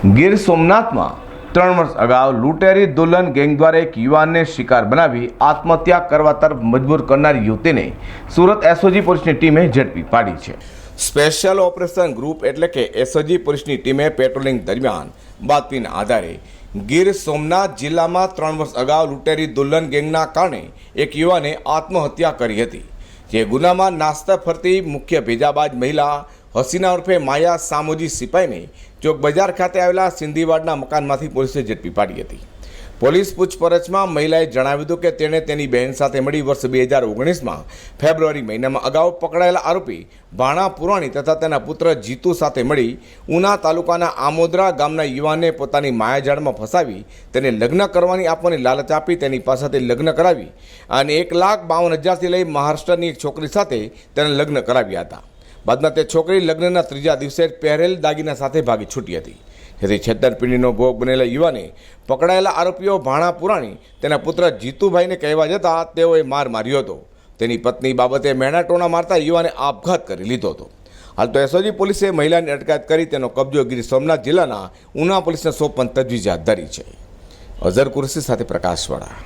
ગીર સોમનાથમાં ત્રણ વર્ષ અગાઉ લૂંટેરી દુલ્હન ગેંગ દ્વારા એક યુવાનને શિકાર બનાવી આત્મહત્યા કરવા તરફ મજબૂર કરનાર યુવતીને સુરત એસઓજી પોલીસની ટીમે ઝડપી પાડી છે. સ્પેશિયલ ઓપરેશન ગ્રુપ એટલે કે એસઓજી પોલીસની ટીમે પેટ્રોલિંગ દરમિયાન બાતમીના આધારે ગીર સોમનાથ જિલ્લામાં ત્રણ વર્ષ અગાઉ લૂંટેરી દુલ્હન ગેંગના કારણે એક યુવાને આત્મહત્યા કરી હતી. જે ગુનામાં નાસ્તા ફરતી મુખ્ય ભેજાબાજ મહિલા હસીના ઉર્ફે માયા સામોજી સિપાઈને ચોક બજાર ખાતે આવેલા સિંધીવાડના મકાનમાંથી પોલીસે ઝડપી પાડી હતી. પોલીસ પૂછપરછમાં મહિલાએ જણાવ્યું હતું કે તેણે તેની બહેન સાથે મળી વર્ષ બે હજાર ઓગણીસમાં ફેબ્રુઆરી મહિનામાં અગાઉ પકડાયેલા આરોપી ભાણા પુરાણી તથા તેના પુત્ર જીતુ સાથે મળી ઉના તાલુકાના આમોદરા ગામના યુવાનને પોતાની માયાજાળમાં ફસાવી તેને લગ્ન કરવાની આપવાની લાલચ આપી તેની પાસેથી લગ્ન કરાવી અને એક લાખ બાવન હજારથી લઈ મહારાષ્ટ્રની એક છોકરી સાથે તેને લગ્ન કરાવ્યા હતા. બાદમાં તે છોકરી લગ્નના ત્રીજા દિવસે પહેરેલ દાગીના સાથે ભાગી છૂટી હતી. જેથી છેતરપિંડીનો ભોગ બનેલા યુવાને પકડાયેલા આરોપીઓ ભાણા પુરાણી, તેના પુત્ર જીતુભાઈને કહેવા જતાં તેઓએ માર માર્યો હતો. તેની પત્ની બાબતે મેણાટોણા મારતા યુવાને આપઘાત કરી લીધો હતો. હાલ તો એસઓજી પોલીસે મહિલાની અટકાયત કરી તેનો કબજો ગીર સોમનાથ જિલ્લાના ઉના પોલીસને સોંપવાની તજવીજ હાથ ધરી છે. અઝર કુરશી સાથે પ્રકાશવાળા.